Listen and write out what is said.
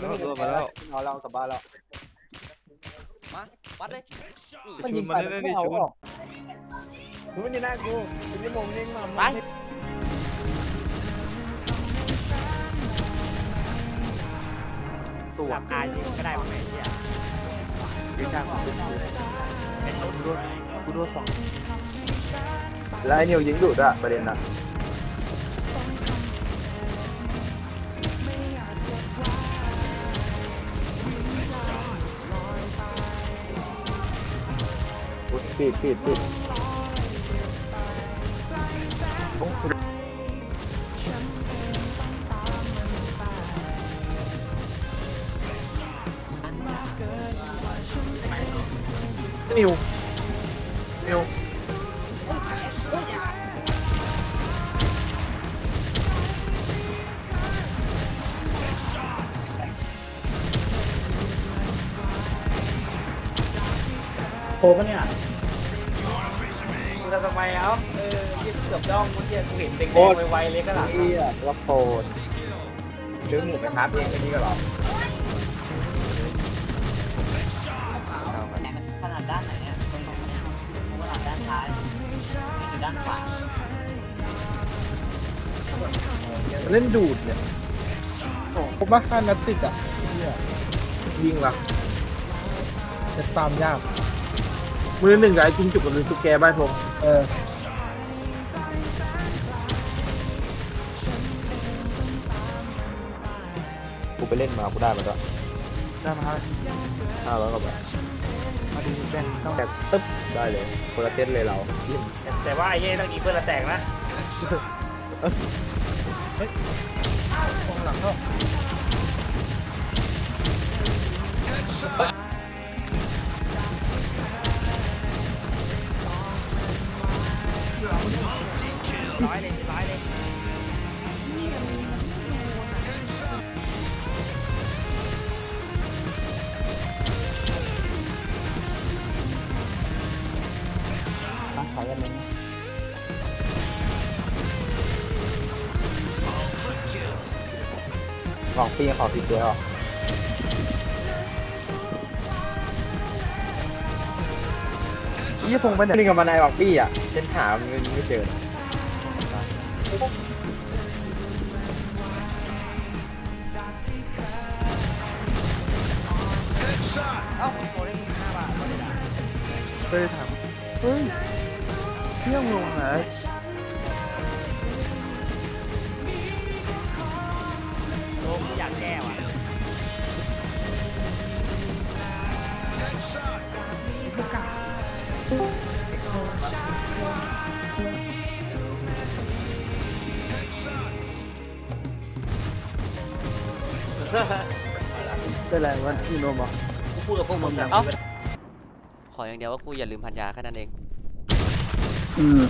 แล้วตัวมาแล้วนอนเรากลับบ้านแล้วมาวัดเลยนี่มันยิงไปมันไม่เอาออกมันอยู่หน้ากูมันจะมองยิงมาไปตัวหลับตายิงก็ได้วะไอ้เหี้ยยืนทางกูโดนกูโดนสองแล้วไอ้นิวยิงดุด้วยประเด็นนะ ปิดปิดปิดนิวนิวโผล่ปะเนี่ย มึงจะทำไมเอ้าเออยิงเกือบย่องเมื่อกี้กูเห็นเด็กๆไวๆเลยก็หลังเฮียว่าโปนซื้อหมูไปทับเองแค่นี้ก็หรอขนาดด้านไหนเนี่ยตรงตรงนี้ขนาดด้านซ้ายหรือด้านขวาเล่นดูดเนี่ยผมว่าห้านัดติดอะเหี้ยยิงละจะตามยาก มือหนึ่งกับไอ้จิ้งจุกกับลือสุกแกบ้านผมเออกูไปเล่นมากูได้มาแล้วได้มาห้าร้อยกว่าบาทมาดูแบนต้องแต่ตึ๊บได้เลยคนละเต้นเลยเราแต่ว่าไอ้เหี้ยต้องยิงเพื่อนละแตกนะตรงหลังก็ ร้อยเลยร้อยเลยต้องใช้กันไหมของปีของติดเดียว ยี่พงไปไหนเล่นกับมันไอ้บอกพี่อะเล่นหามันไม่เจอเอ้าโผล่ได้ห้าบาทเคยถามเฮ้ยเที่ยงลงนะ ได้แรงวันที่โนมากูพูดกับพวกมึงแบบเอ้าขออย่างเดียวว่ากูอย่าลืมพันยาแค่นั้นเอง อืม